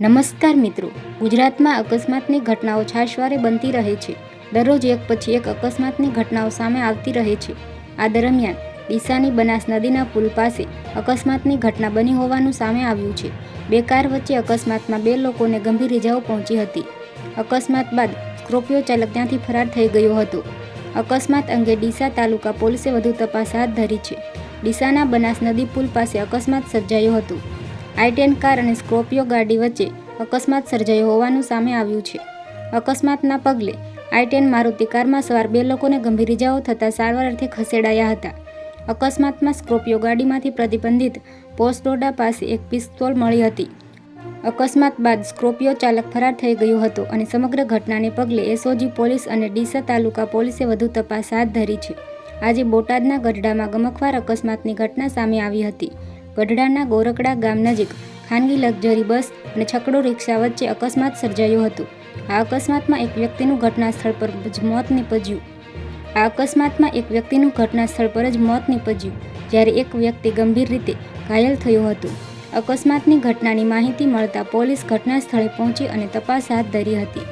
નમસ્કાર મિત્રો. ગુજરાતમાં અકસ્માતની ઘટનાઓ છાશવારે બનતી રહે છે. દરરોજ એક પછી એક અકસ્માતની ઘટનાઓ સામે આવતી રહે છે. આ દરમિયાન ડીસાની બનાસ નદીના પુલ પાસે અકસ્માતની ઘટના બની હોવાનું સામે આવ્યું છે. બે કાર વચ્ચે અકસ્માતમાં બે લોકોને ગંભીર ઇજાઓ પહોંચી હતી. અકસ્માત બાદ સ્કોર્પિયો ચાલક ત્યાંથી ફરાર થઈ ગયો હતો. અકસ્માત અંગે ડીસા તાલુકા પોલીસે વધુ તપાસ હાથ ધરી છે. ડીસાના બનાસ નદી પુલ પાસે અકસ્માત સર્જાયો હતો. આઈટેન કાર અને સ્કોર્પિયો ગાડી વચ્ચે અકસ્માત સર્જાયો હોવાનું સામે આવ્યું છે. અકસ્માતના પગલે આઈટેન મારુતિ કારમાં સવાર બે લોકોને ગંભીર ઇજાઓ થતાં સારવાર અર્થે ખસેડાયા હતા. અકસ્માતમાં સ્કોર્પિયો ગાડીમાંથી પ્રતિબંધિત પોસ્ટરોડા પાસે એક પિસ્તોલ મળી હતી. અકસ્માત બાદ સ્કોર્પિયો ચાલક ફરાર થઈ ગયો હતો અને સમગ્ર ઘટનાને પગલે એસઓજી પોલીસ અને ડીસા તાલુકા પોલીસે વધુ તપાસ હાથ ધરી છે. આજે બોટાદના ગઢડામાં ગમખવાર અકસ્માતની ઘટના સામે આવી હતી. ગઢડાના ગોરકડા ગામ નજીક ખાનગી લક્ઝરી બસ અને છકડો રિક્ષા વચ્ચે અકસ્માત સર્જાયો હતો. આ અકસ્માતમાં એક વ્યક્તિનું ઘટના સ્થળ પર જ મોત નીપજ્યું. આ અકસ્માતમાં એક વ્યક્તિનું ઘટના સ્થળ પર જ મોત નીપજ્યું, જ્યારે એક વ્યક્તિ ગંભીર રીતે ઘાયલ થયો હતો. અકસ્માતની ઘટનાની માહિતી મળતા પોલીસ ઘટના સ્થળે પહોંચી અને તપાસ હાથ ધરી હતી.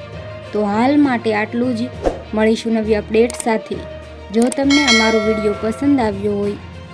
તો હાલ માટે આટલું જ. મળીશું નવી અપડેટ સાથે. જો તમને અમારો વીડિયો પસંદ આવ્યો હોય